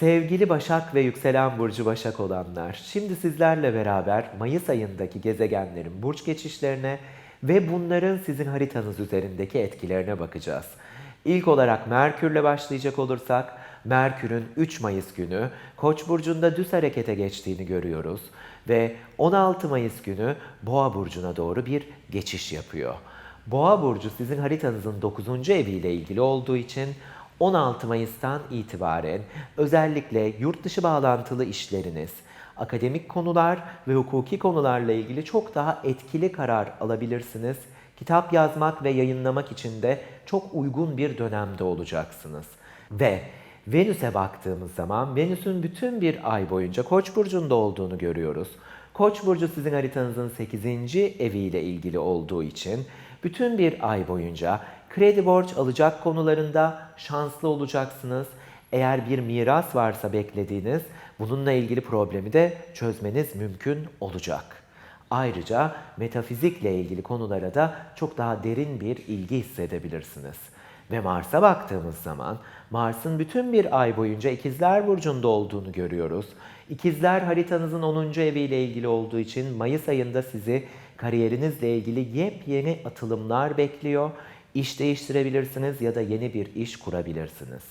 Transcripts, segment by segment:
Sevgili Başak ve yükselen burcu Başak olanlar, şimdi sizlerle beraber Mayıs ayındaki gezegenlerin burç geçişlerine ve bunların sizin haritanız üzerindeki etkilerine bakacağız. İlk olarak Merkür'le başlayacak olursak, Merkür'ün 3 Mayıs günü Koç burcunda düz harekete geçtiğini görüyoruz ve 16 Mayıs günü Boğa burcuna doğru bir geçiş yapıyor. Boğa burcu sizin haritanızın 9. eviyle ilgili olduğu için 16 Mayıs'tan itibaren özellikle yurt dışı bağlantılı işleriniz, akademik konular ve hukuki konularla ilgili çok daha etkili karar alabilirsiniz. Kitap yazmak ve yayınlamak için de çok uygun bir dönemde olacaksınız. Ve Venüs'e baktığımız zaman Venüs'ün bütün bir ay boyunca Koç burcunda olduğunu görüyoruz. Koç burcu sizin haritanızın 8. eviyle ilgili olduğu için bütün bir ay boyunca kredi borç alacak konularında şanslı olacaksınız. Eğer bir miras varsa beklediğiniz bununla ilgili problemi de çözmeniz mümkün olacak. Ayrıca metafizikle ilgili konulara da çok daha derin bir ilgi hissedebilirsiniz. Ve Mars'a baktığımız zaman Mars'ın bütün bir ay boyunca İkizler Burcu'nda olduğunu görüyoruz. İkizler haritanızın 10. eviyle ilgili olduğu için Mayıs ayında sizi kariyerinizle ilgili yepyeni atılımlar bekliyor. İş değiştirebilirsiniz ya da yeni bir iş kurabilirsiniz.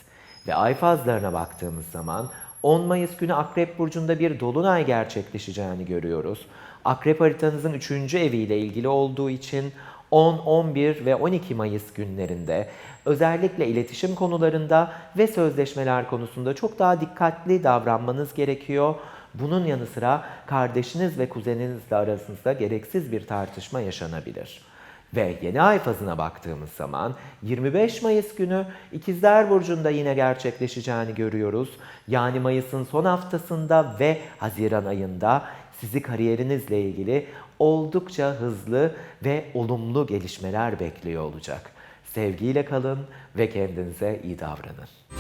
Ve ay fazlarına baktığımız zaman 10 Mayıs günü Akrep Burcu'nda bir dolunay gerçekleşeceğini görüyoruz. Akrep haritanızın 3. eviyle ilgili olduğu için 10, 11 ve 12 Mayıs günlerinde özellikle iletişim konularında ve sözleşmeler konusunda çok daha dikkatli davranmanız gerekiyor. Bunun yanı sıra kardeşiniz ve kuzeninizle arasında gereksiz bir tartışma yaşanabilir. Ve yeni ay fazına baktığımız zaman 25 Mayıs günü İkizler Burcu'nda yine gerçekleşeceğini görüyoruz. Yani Mayıs'ın son haftasında ve Haziran ayında sizi kariyerinizle ilgili oldukça hızlı ve olumlu gelişmeler bekliyor olacak. Sevgiyle kalın ve kendinize iyi davranın.